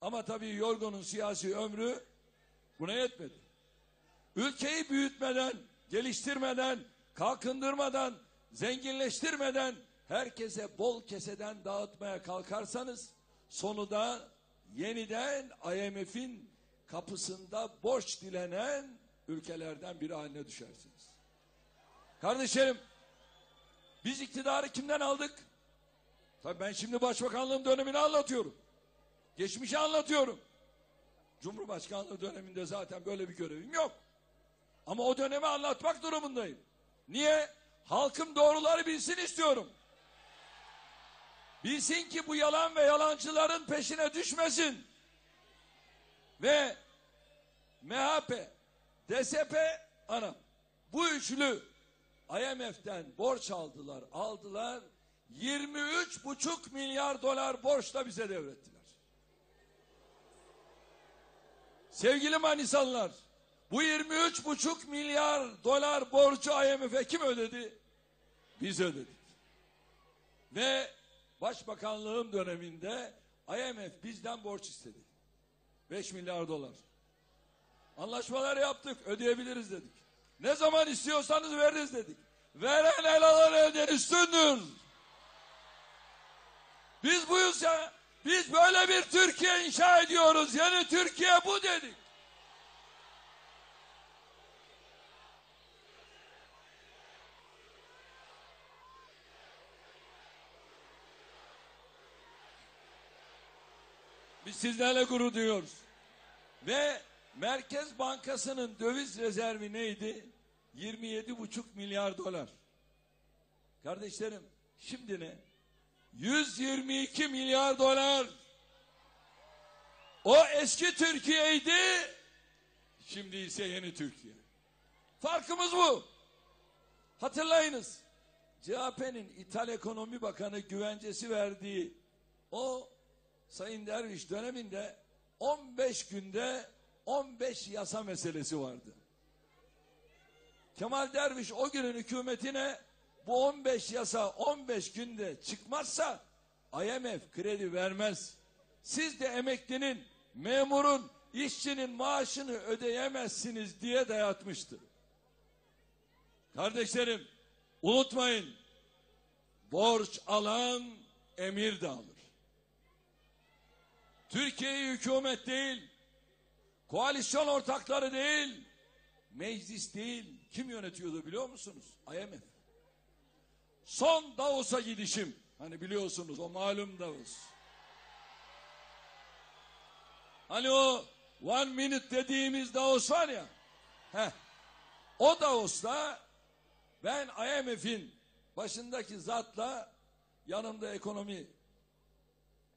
Ama tabii Yorgo'nun siyasi ömrü buna yetmedi. Ülkeyi büyütmeden, geliştirmeden, kalkındırmadan, zenginleştirmeden herkese bol keseden dağıtmaya kalkarsanız sonu da yeniden IMF'in kapısında borç dilenen ülkelerden biri haline düşersiniz. Kardeşlerim biz iktidarı kimden aldık? Tabii ben şimdi başbakanlığım dönemini anlatıyorum. Geçmişi anlatıyorum. Cumhurbaşkanlığı döneminde zaten böyle bir görevim yok. Ama o dönemi anlatmak durumundayım. Niye? Halkım doğruları bilsin istiyorum. Bilsin ki bu yalan ve yalancıların peşine düşmesin. Ve MHP, DSP, ana bu üçlü IMF'den borç aldılar, aldılar. 23,5 milyar dolar borçla bize devrettiler. Sevgili Manisalılar, bu 23,5 milyar dolar borcu IMF'e kim ödedi? Biz ödedik. Ve başbakanlığım döneminde IMF bizden borç istedi. 5 milyar dolar. Anlaşmalar yaptık, ödeyebiliriz dedik. Ne zaman istiyorsanız veririz dedik. Veren el alan elden üstündür. Biz buyuz ya. Biz böyle bir Türkiye inşa ediyoruz. Yani Türkiye bu dedik. Biz sizlerle gurur duyuyoruz. Ve Merkez Bankası'nın döviz rezervi neydi? 27,5 milyar dolar. Kardeşlerim şimdi ne? 122 milyar dolar. O eski Türkiye'ydi. Şimdi ise yeni Türkiye. Farkımız bu. Hatırlayınız. CHP'nin İthal Ekonomi Bakanı güvencesi verdiği o Sayın Derviş döneminde 15 günde 15 yasa meselesi vardı. Kemal Derviş o günün hükümetine bu 15 yasa 15 günde çıkmazsa IMF kredi vermez. Siz de emeklinin, memurun, işçinin maaşını ödeyemezsiniz diye dayatmıştı. Kardeşlerim unutmayın borç alan emir de alır. Türkiye'yi hükümet değil, koalisyon ortakları değil, meclis değil, kim yönetiyordu biliyor musunuz? IMF. Son Davos'a gidişim, hani biliyorsunuz o malum Davos. Hani o one minute dediğimiz Davos var ya, heh, o Davos'ta ben IMF'in başındaki zatla yanımda ekonomi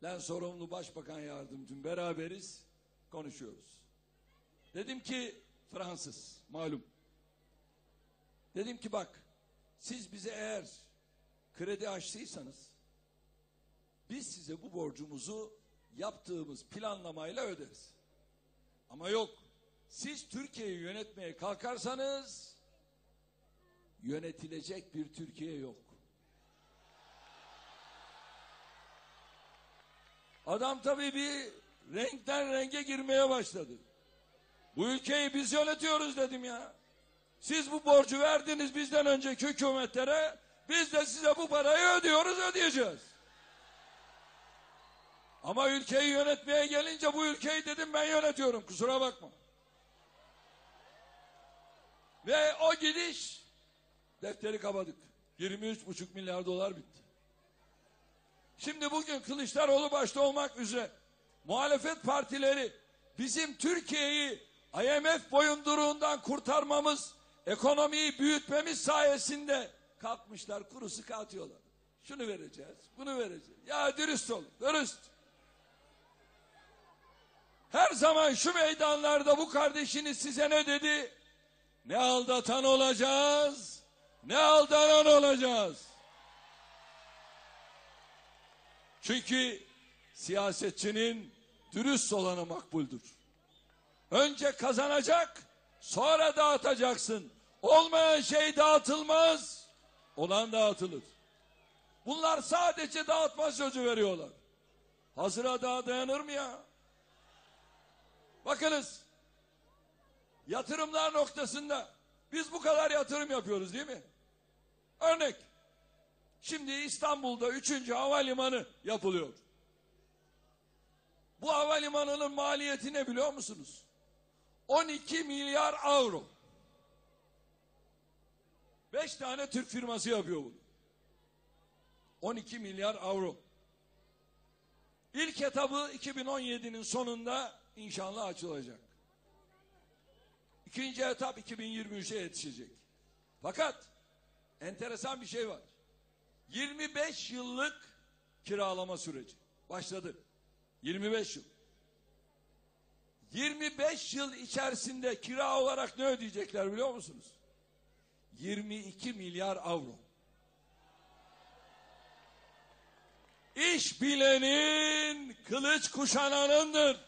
Len sorumlu başbakan yardımcım beraberiz konuşuyoruz. Dedim ki Fransız malum. Dedim ki bak siz bize eğer kredi açtıysanız biz size bu borcumuzu yaptığımız planlamayla öderiz. Ama yok siz Türkiye'yi yönetmeye kalkarsanız yönetilecek bir Türkiye yok. Adam tabii bir renkten renge girmeye başladı. Bu ülkeyi biz yönetiyoruz dedim ya. Siz bu borcu verdiniz bizden önceki hükümetlere. Biz de size bu parayı ödüyoruz ödeyeceğiz. Ama ülkeyi yönetmeye gelince bu ülkeyi dedim ben yönetiyorum kusura bakma. Ve o gidiş defteri kapadık. 23,5 milyar dolar bitti. Şimdi bugün Kılıçdaroğlu başta olmak üzere muhalefet partileri bizim Türkiye'yi IMF boyunduruğundan kurtarmamız, ekonomiyi büyütmemiz sayesinde kalkmışlar kuru sıkı atıyorlar. Şunu vereceğiz, bunu vereceğiz. Ya dürüst olun, dürüst. Her zaman şu meydanlarda bu kardeşiniz size ne dedi? Ne aldatan olacağız, ne aldanan olacağız. Çünkü siyasetçinin dürüst olanı makbuldür. Önce kazanacak, sonra dağıtacaksın. Olmayan şey dağıtılmaz, olan dağıtılır. Bunlar sadece dağıtma sözü veriyorlar. Hazıra daha dayanır mı ya? Bakınız. Yatırımlar noktasında biz bu kadar yatırım yapıyoruz değil mi? Örnek. Şimdi İstanbul'da 3. havalimanı yapılıyor. Bu havalimanının maliyeti ne biliyor musunuz? 12 milyar avro. 5 tane Türk firması yapıyor bunu. 12 milyar avro. İlk etabı 2017'nin sonunda inşallah açılacak. İkinci etap 2023'e yetişecek. Fakat enteresan bir şey var. 25 yıllık kiralama süreci başladı. 25 yıl. 25 yıl içerisinde kira olarak ne ödeyecekler biliyor musunuz? 22 milyar avro. İş bilenin kılıç kuşananındır.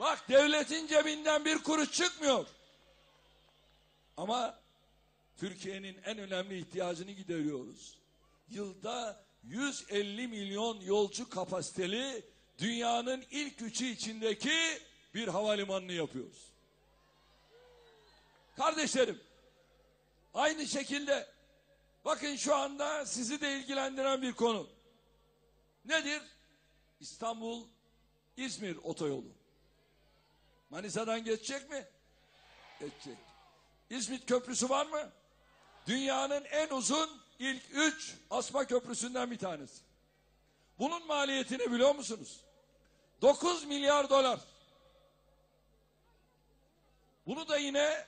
Bak devletin cebinden bir kuruş çıkmıyor. Ama Türkiye'nin en önemli ihtiyacını gideriyoruz. Yılda 150 milyon yolcu kapasiteli dünyanın ilk üçü içindeki bir havalimanını yapıyoruz. Kardeşlerim, aynı şekilde bakın şu anda sizi de ilgilendiren bir konu. Nedir? İstanbul İzmir otoyolu. Manisa'dan geçecek mi? Geçecek. İzmit Köprüsü var mı? Dünyanın en uzun ilk üç asma köprüsünden bir tanesi. Bunun maliyetini biliyor musunuz? 9 milyar dolar. Bunu da yine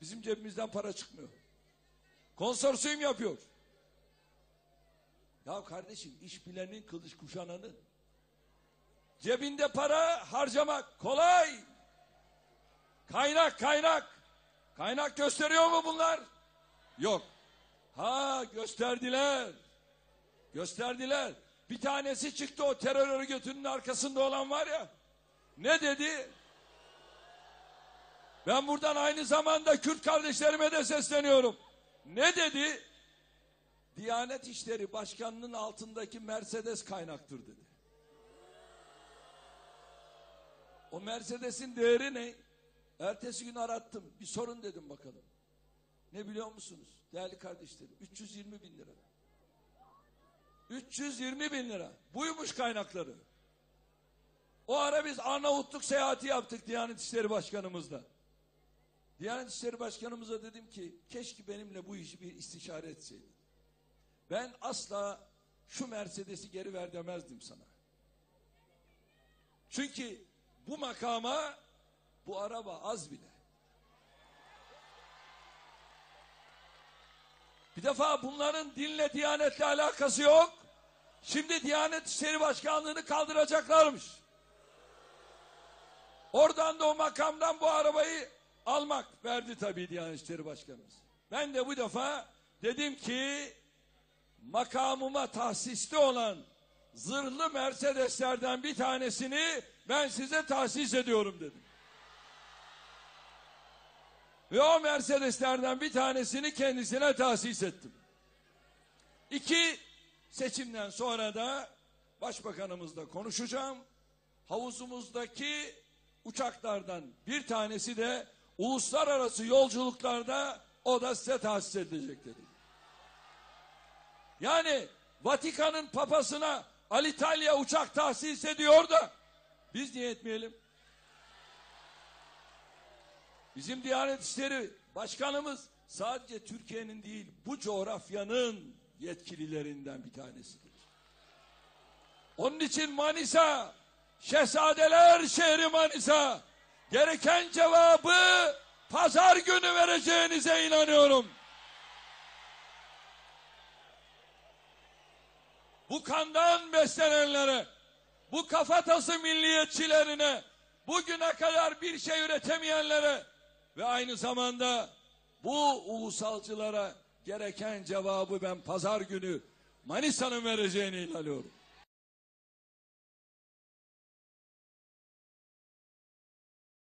bizim cebimizden para çıkmıyor. Konsorsiyum yapıyor. Ya kardeşim iş bilenin kılıç kuşananı. Cebinde para harcamak kolay. Kaynak kaynak. Kaynak gösteriyor mu bunlar? Yok. Ha gösterdiler. Gösterdiler. Bir tanesi çıktı o terör örgütünün arkasında olan var ya. Ne dedi? Ben buradan aynı zamanda Kürt kardeşlerime de sesleniyorum. Ne dedi? Diyanet İşleri Başkanı'nın altındaki Mercedes kaynaktır dedi. O Mercedes'in değeri ne? Ertesi gün arattım. Bir sorun dedim bakalım. Ne biliyor musunuz? Değerli kardeşlerim. 320 bin lira. 320 bin lira. Buymuş kaynakları. O ara biz Arnavutluk seyahati yaptık Diyanet İşleri Başkanımızla. Diyanet İşleri Başkanımıza dedim ki keşke benimle bu işi bir istişare etseydin. Ben asla şu Mercedes'i geri ver demezdim sana. Çünkü bu makama bu araba az bile. Bir defa bunların dinle, diyanetle alakası yok. Şimdi Diyanet İşleri Başkanlığı'nı kaldıracaklarmış. Oradan da o makamdan bu arabayı almak verdi tabii Diyanet İşleri Başkanımız. Ben de bu defa dedim ki makamıma tahsisli olan zırhlı Mercedeslerden bir tanesini ben size tahsis ediyorum dedim. Ve o Mercedeslerden bir tanesini kendisine tahsis ettim. İki, seçimden sonra da başbakanımızla konuşacağım. Havuzumuzdaki uçaklardan bir tanesi de uluslararası yolculuklarda o da size tahsis edilecek dedim. Yani Vatikan'ın papasına Alitalia uçak tahsis ediyor da biz niye etmeyelim? Bizim Diyanet İşleri Başkanımız sadece Türkiye'nin değil bu coğrafyanın yetkililerinden bir tanesidir. Onun için Manisa, Şehzadeler şehri Manisa gereken cevabı pazar günü vereceğinize inanıyorum. Bu kandan beslenenlere, bu kafatası milliyetçilerine, bugüne kadar bir şey üretemeyenlere ve aynı zamanda bu ulusalcılara gereken cevabı ben pazar günü Manisa'nın vereceğine inanıyorum.